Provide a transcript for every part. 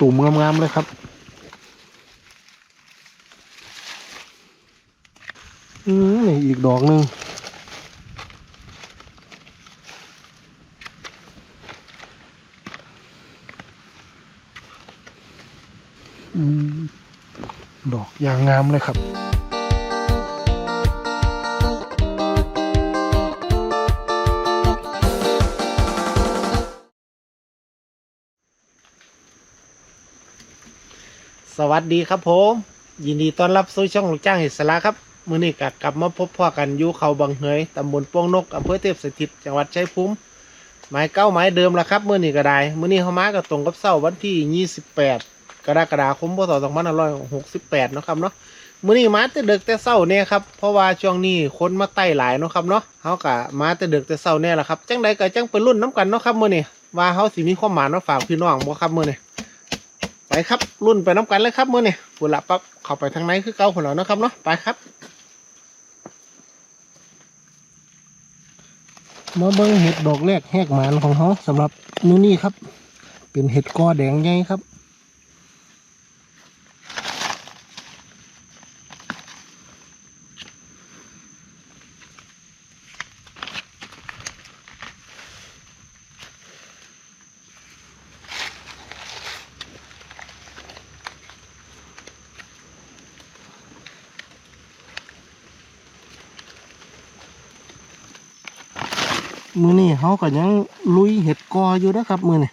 ตุ่มงามๆเลยครับอืมนี่อีกดอกหนึ่งอืมดอกอย่างงามเลยครับ สวัสดีครับผม ยินดีต้อนรับสู่ช่องลูกจ้างอิสระครับมื้อนี้กกลับมาพบพ่อกันอยู่เขาบางเหยตำบลป้งนกอำเภอเทพสถิตจังหวัดชัยภูมิหมายเก้าหมายเดิมละครับมื้อนี้ก็ได้มื้อนี้เขามาก็ตรงกับเสาร์วันที่ 28 กรกฎาคมพศ2568เนาะครับเนาะมื้อนี้มาแต่ดึกแต่เช้าเนี่ยครับเพราะว่าช่วงนี้คนมาไต่หลายเนาะครับเนาะเฮาก็มาแต่ดึกแต่เช้าเนี่ยแหละครับจังใดก็จังไปรุ่นน้ำกันเนาะครับมื้อนี้ว่าเฮาสิมีความหมายมาฝากพี่น้องบ่ครับมื้อนี้ ไปครับรุ่นไปน้ำกันเลยครับเมื่อนี่บุละปั๊บเข้าไปทางไหนคือเก่าของเรานะครับเนาะไปครับมาเบิ้งเห็ดดอกแรกแหกหมานของเขาสำหรับนู่นี่ครับ เป็นเห็ดกอแดงใหญ่ครับ มือนี้เขาก็ยังลุยเห็ดกออยู่นะครับมือนี้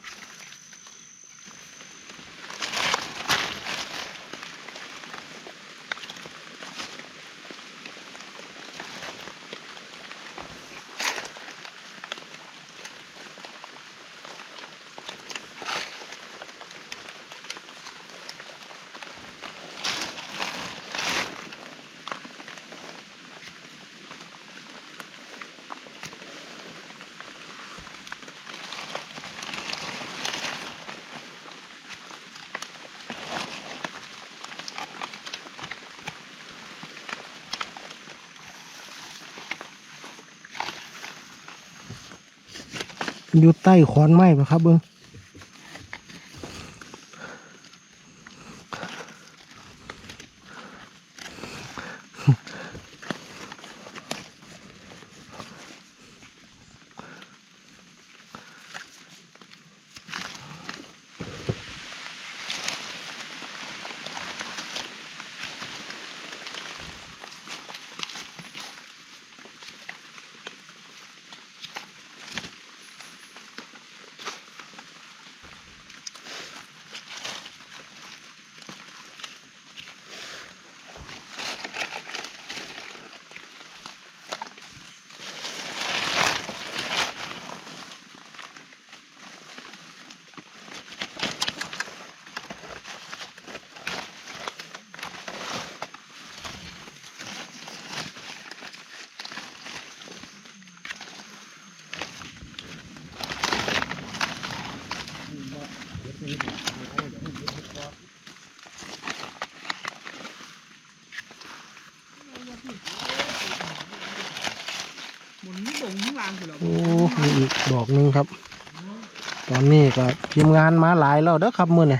อยู่ใต้ขอนไม้ปะครับเบิ้งโอ้มี อีกดอกหนึงครับ ตอนนี้ก็ทีมงานมาหลายแล้วเด้อครับมื้อนี้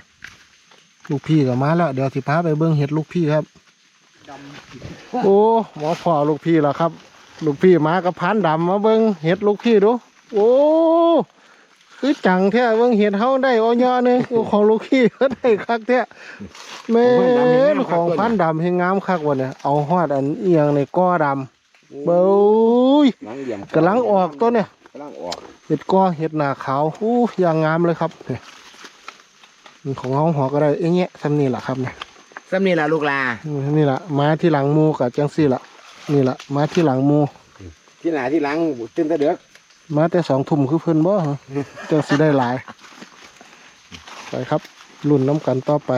ลูกพี่ก็มาแล้ว เดี๋ยวสิพาไปเบิ้งเห็ดลูกพี่ครับ โอ้หมอพ่อลูกพี่แล้วครับ ลูกพี่มากับพันดำมาเบิ้งเห็ดลูกพี่ดู โอ้คือจังแท้เบิ้งเห็ดเฮาได้ออยอหนึงโอ้ของลูกพี่ก็ได้คักแท้แม่นของพันดำเฮงงามคักวะเนี่ยเอาฮอดอันเอียงในก้อดำ เบ้ยหลังเหลี่ยมกำลังออกตัวเนี่ยกำลังออกเห็ดก้อเห็ดหนาขาวอู้อย่างงามเลยครับเนี่ยนี่ของเฮาหอก็ได้เอ้ยแงะทำนี่แหละครับเนี่ยซ้ำนี่ล่ะลูกลานี่แหละมาที่หลังหมูกับจังซี่ละนี่แหละมาที่หลังหมูที่หนาที่หลังตื่นแตะเดือกมาแต่สองทุ่มคือเพิ่นบ่ฮะจังสิได้หลายไปครับรุ่นน้ำกันต่อไป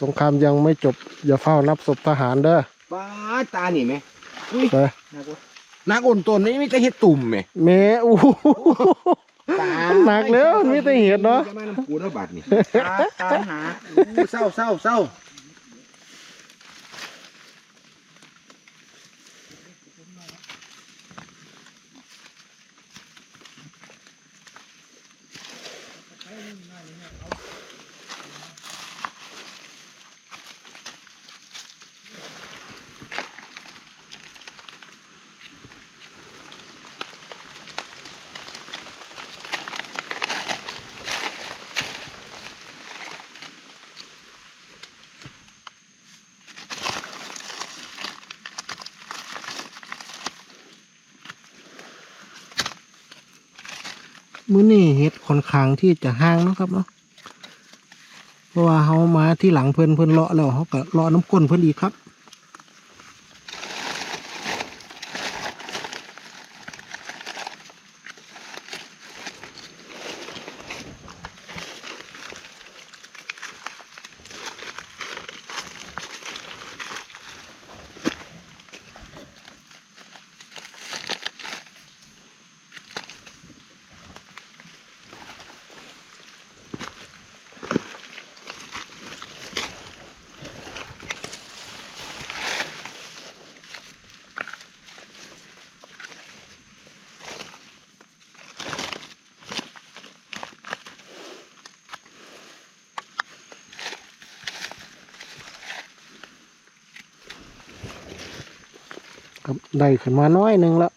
สงครามยังไม่จบ อย่าเฝ้านับศพทหารเด้อป้าดตานี่ไหม อุ้ยไปนักอ่อนตนนี่มีแต่เห็ดตุ่มไหมแม่อู้หูตาหนักแล้วมีแต่เห็ดเนาะ จะมาน้ำปูเนาะบาดนี่ตาตามหาอู้เศร้าเศร้าเศร้า มื้อนี้เห็ดค่อนข้างที่จะห่างเนาะครับเนาะเพราะว่าเขามาที่หลังเพิ่นเพิ่นเลาะแล้วเขาก็เลาะน้ำก้นเพิ่นอีกครับ ได้ขึ้นมาน้อยหนึ่งแล้ว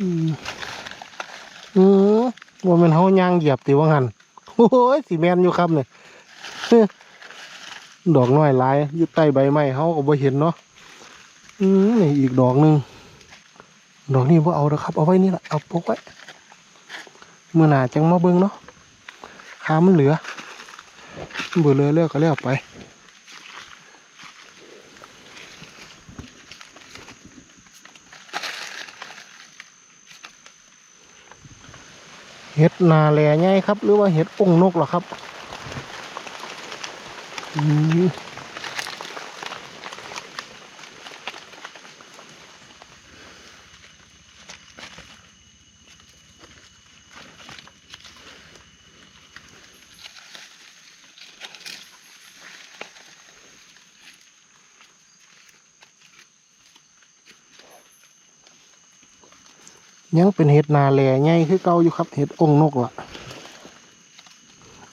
อือว่ามันเฮายางเหยียบติว่างันโอ้ยสีแมนอยู่ครับเนี่ยดอกน้อยลายอยู่ใต้ใบไม้เฮาก็บ่เห็นเนาะอืมนี่อีกดอกหนึ่งดอกนี้บ่เอาเด้อครับ เอาไว้นี่แหละเอาปกไว้เมื่อหนาจังมาเบิ่งเนาะขามันเหลือเบื่อเลยเลิกก็แล้วไป เห็ดนาแหล่ไงครับ หรือว่าเห็ดองนกเหรอครับ อืม ยังเป็นเห็ดนาแลไงคือเก่าอยู่ครับเห็ดองนกล่ะ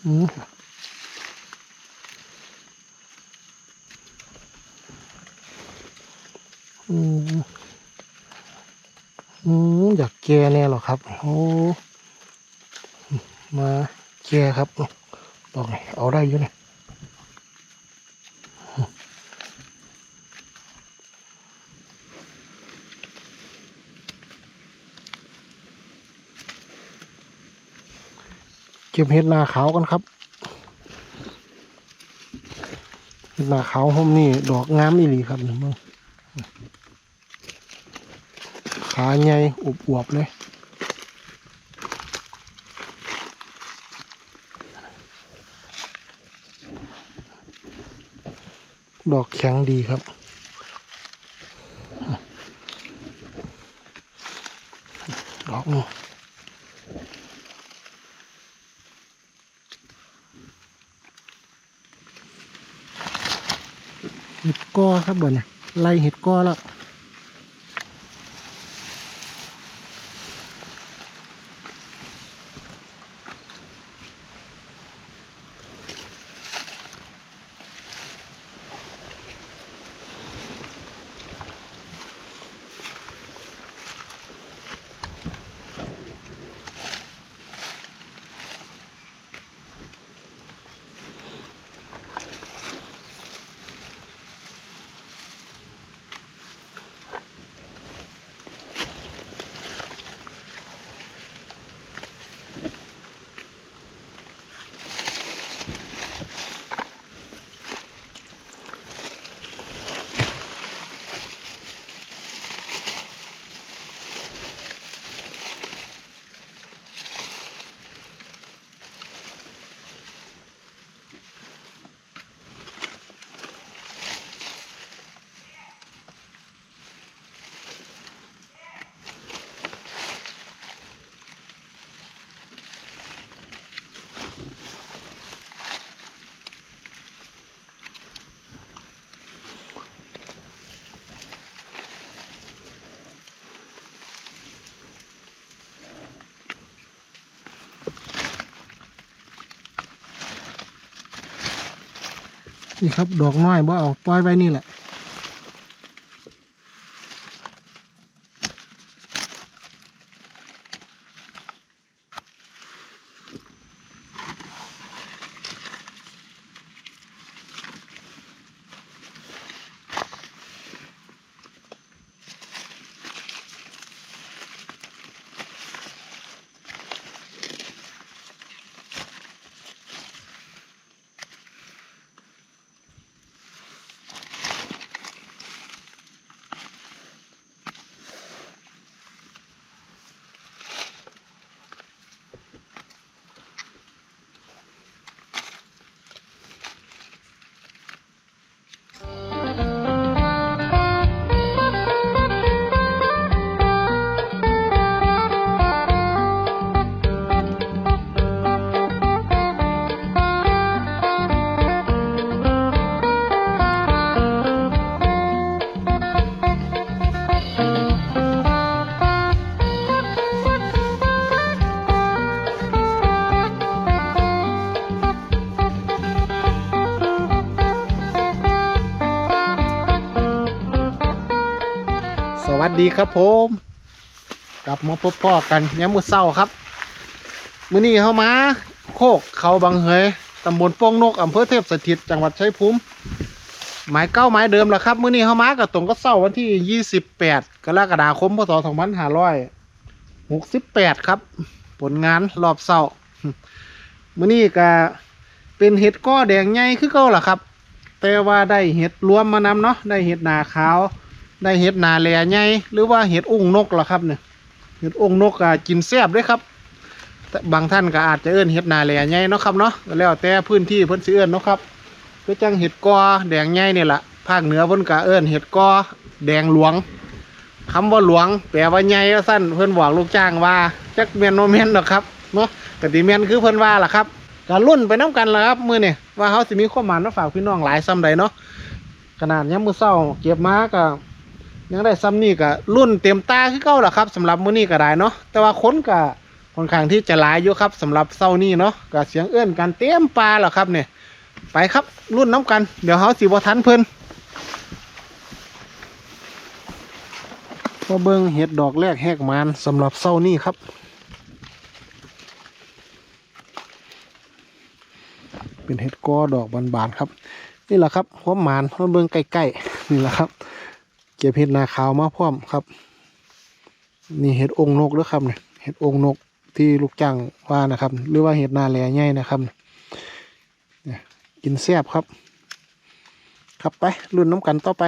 อืมอืมอยากแก่แน่หรอครับโอ้มาแก่ครับดอกนี่เอาได้อยู่เนี่ย ก็บเห็ดนาขาวกันครับเห็ดนาขาวผมนี่ดอกงามอีหลีครับนี่มึงขาใหญ่อวบๆเลยดอกแข็งดีครับ ดอกนี้เห็ด ก้อครับบ่เนี่ยไล่เห็ดก้อแล้ว นี่ครับ ดอกน้อยบ่เอาปล่อยไว้นี่แหละ ดีครับผม กลับมาพบพ่อกันย้ำมือเศร้าครับ มื้อนี้เข้ามาโคกเขาบางเหยตำบลโป่งนกอำเภอเทพสถิตจังหวัดชัยภูมิหมายเก้าหมายเดิมแหล้วครับ มื้อนี้เข้ามากับตรงก็เศร้าวันที่ 28 กรกฎาคมพศ2568 ครับ ผลงานรอบเศร้ามื้อนี้ก็เป็นเห็ดก้อแดงใหญ่คือเก่าล่ะครับ แต่ว่าได้เห็ดรวมมานำเนาะได้เห็ดหนาขาว ได้เห็ดนาแหล่ใหญ่หรือว่าเห็ดอุ้งนกล่ะครับเนี่ยเห็ดอุ้งนกก็กินแซ่บด้วยครับบางท่านก็อาจจะเอื้นเห็ดนาแหล่ใหญ่เนาะครับเนาะแล้วแต่พื้นที่เพิ่นสิเอื้นเนาะครับคือจังเห็ดกอแดงใหญ่นี่แหละภาคเหนือเพิ่นก็เอื้นเห็ดกอแดงหลวงคำว่าหลวงแปลว่าใหญ่ว่าสั้นเพิ่นบอกลูกจ้างว่าจักแม่นบ่แม่นดอกครับเนาะก็สิแม่นคือเพิ่นว่าล่ะครับก็รุ่นไปน้กันล่ะครับมื้อนี้ว่าเฮาสิมีความหมายมาฝากพี่น้องหลายซ้ำใดเนาะขนาดยามมื้อเช้าเก็บมาก็ ยังได้ซ้ำนี่ก็รุ่นเต็มตาคือเก่าล่ะครับสำหรับมื้อนี้ก็ได้เนาะแต่ว่าคนก็ค่อนข้างที่จะหลายอยู่ครับสำหรับเช้านี้เนาะก็เสียงเอื้อนกันเต็มปลาแล้วครับเนี่ยไปครับรุ่นน้ำกัน เดี๋ยวเฮาสิบ่ทันเพิ่นมาเบิ่งเห็ดดอกแรกแหกมานสำหรับเช้านี้ครับเป็นเห็ดกอดอกบานๆครับ นี่แหละครับหัวหมานมาเบิ่งใกล้ๆนี่แหละครับ เก็บเห็ดนาขาวมาพร้อมครับ นี่เห็ดองค์นกด้วยครับเนี่ยเห็ดองค์นกที่ลูกจ้างว่านะครับ หรือว่าเห็ดนาแหล่ใหญ่นะครับเนี่ยกินแซ่บครับ ครับไปรุ่นน้ำกันต่อไป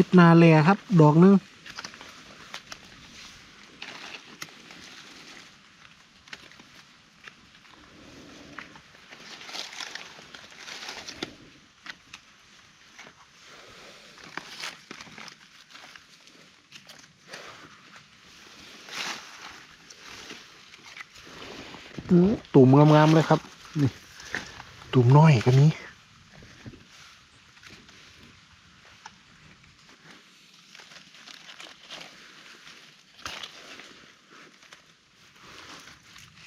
เห็ดนาแลครับ ดอกหนึงตุ่มงามๆเลยครับ นี่ ตุ่มน้อยกันนี้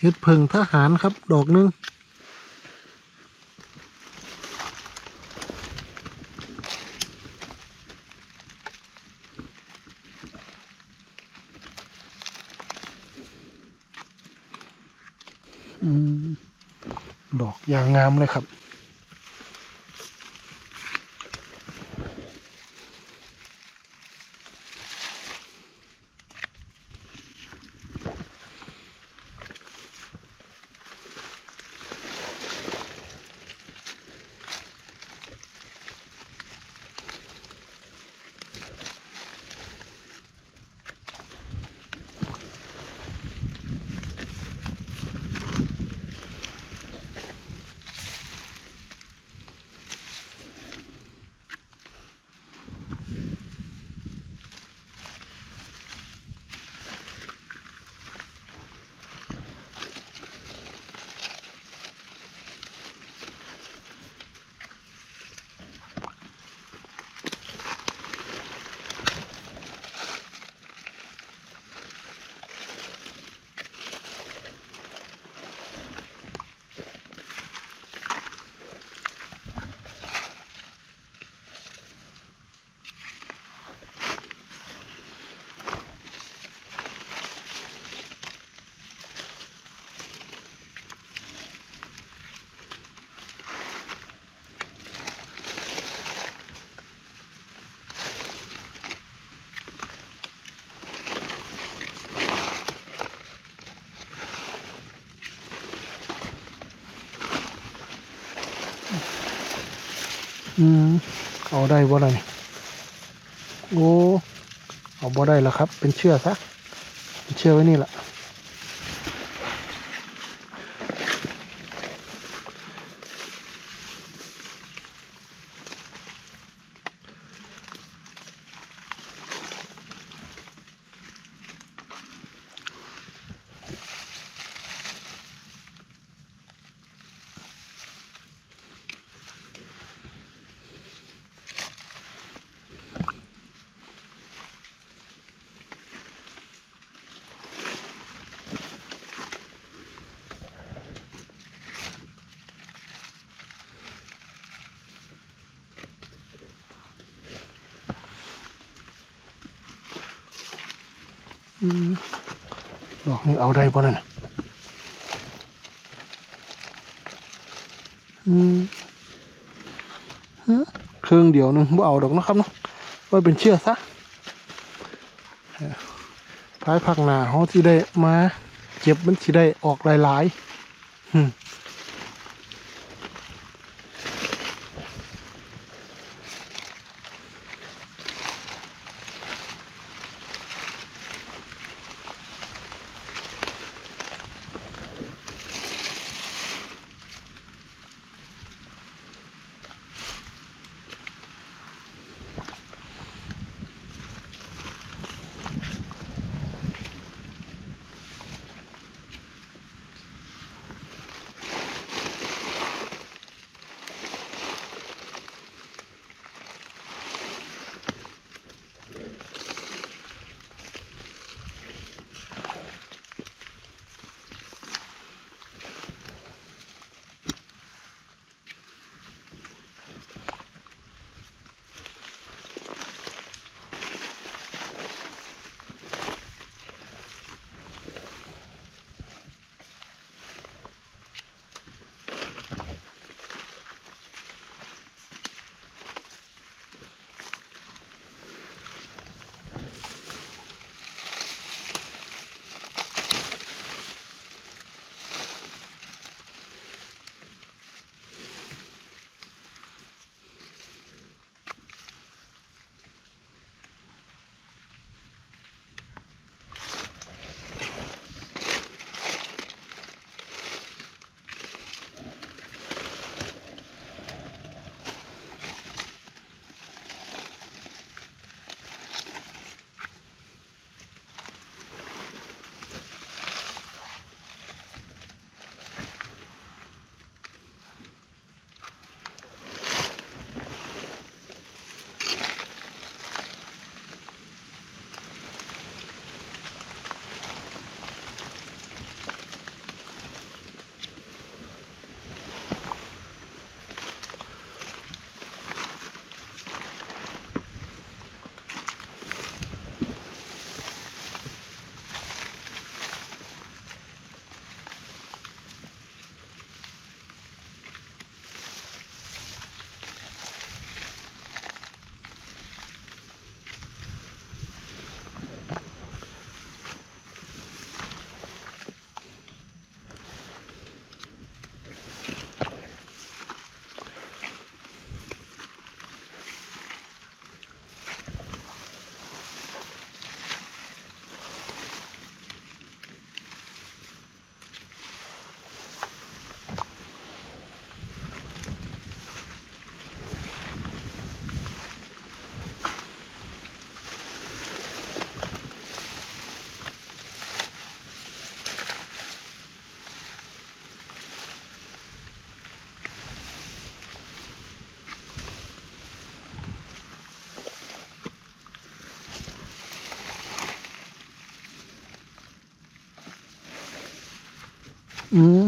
เห็ดเพิงทหารครับ ดอกหนึงดอกอย่างงามเลยครับ อืมเอาได้บ่ได้โอ้เอาบ่ได้แล้วครับ เป็นเชือกซะเป็นเชือกไว้นี่แหละ ดอกนี้เอาได้ปะนั่นน่ะอืมฮะเครื่องเดียวนึงบ่เอาดอกนะครับเนาะว่าเป็นเชือกซะภายผักหนาเขาที่ได้มาเก็บมันที่ได้ออกหลายๆ อืมอืม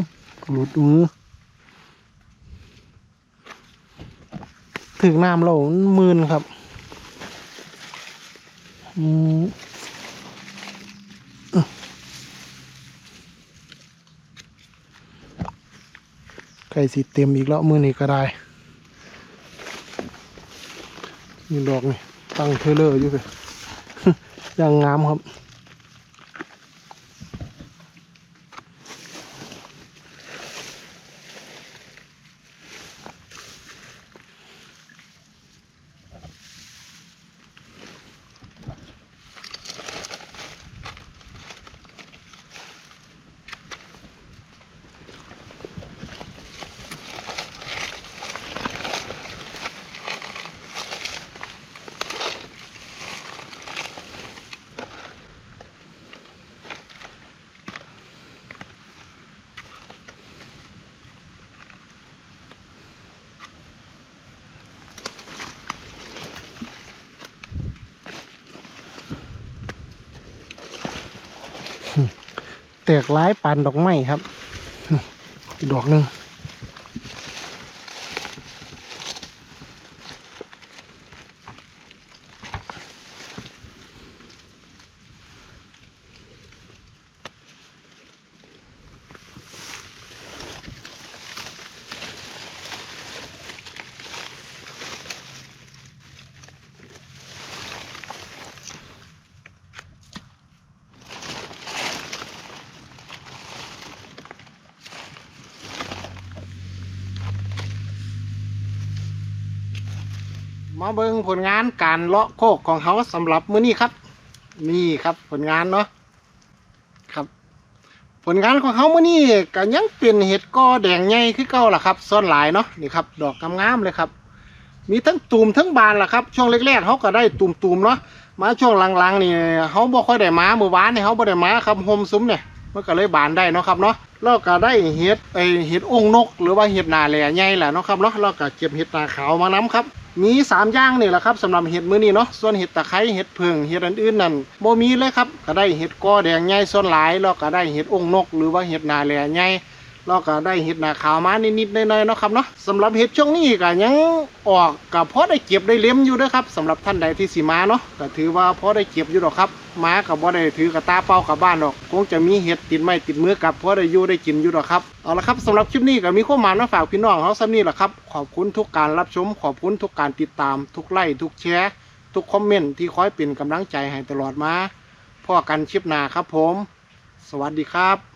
หลุดมือถึงน้ำเรามื่นครับอืมไก่สีเต็มอีกแล้วมือนี้ก็ได้นี่ดอกนี่ตั้งเทเลอร์อยู่เลยย่างงามครับ แตกหลายปานดอกไม้ครับ อีกดอกหนึ่ง มาเบิ่งผลงานการเลาะโคกของเขาสำหรับมื้อนี้ครับ นี่ครับผลงานเนาะครับ ผลงานของเขามื้อนี้ก็ยังเป็นเห็ดกอแดงใหญ่คือเก่าล่ะครับซ่อนหลายเนาะนี่ครับ ดอกงามๆเลยครับ มีทั้งตูมทั้งบานล่ะครับ ช่วงแรกๆเขาก็ได้ตูมๆเนาะมาช่วงหลังๆนี่เขาบ่ค่อยได้มาเมื่อวานนี่เขาบ่ได้มาครับโฮมซุ้มเนี่ยมันก็เลยบานได้เนาะครับเนาะ แล้วก็ได้เห็ดไอเห็ดองนก หรือว่าเห็ดนาแหล่ใหญ่แหละเนาะครับเนาะแล้วก็เก็บเห็ดนาขาวมานํครับ มีสามอย่างนี่แหละครับสำหรับเห็ดมื้อนี้เนาะส่วนเห็ดตะไคร้เห็ดเพิงเห็ดอันอื่นนั่นบ่มีเลยครับก็ได้เห็ดกอแดงใหญ่ส่วนหลายแล้วก็ได้เห็ดองนก หรือว่าเห็ดนาแหล่ใหญ่แล้วก็ได้เห็ดนาขาวมานิดๆหน่อยๆเนาะครับเนาะสำหรับเห็ดช่วงนี้ก็ยังออกก็พอได้เก็บได้เล็มอยู่ด้อครับสำหรับท่านใดที่สิมาเนาะก็ถือว่าพอได้เก็บอยู่ดอกครับ มากับ่ได้ถือกระตาเปล่ากลับบ้านหรอกคงจะมีเห็ดติดไม้ติดมือกับเพราะได้อยู่ได้กินอยู่ดอกครับเอาละครับสำหรับคลิปนี้ก็มีข้อมูลมาฝากพี่น้องเขาซ้ำนี้แหละครับขอบคุณทุกการรับชม ขอบคุณทุกการติดตาม ทุกไลค์ทุกแชร์ทุกคอมเมนต์ที่คอยเป็นกำลังใจให้ตลอดมาพ่อกันชิปนาครับผม สวัสดีครับ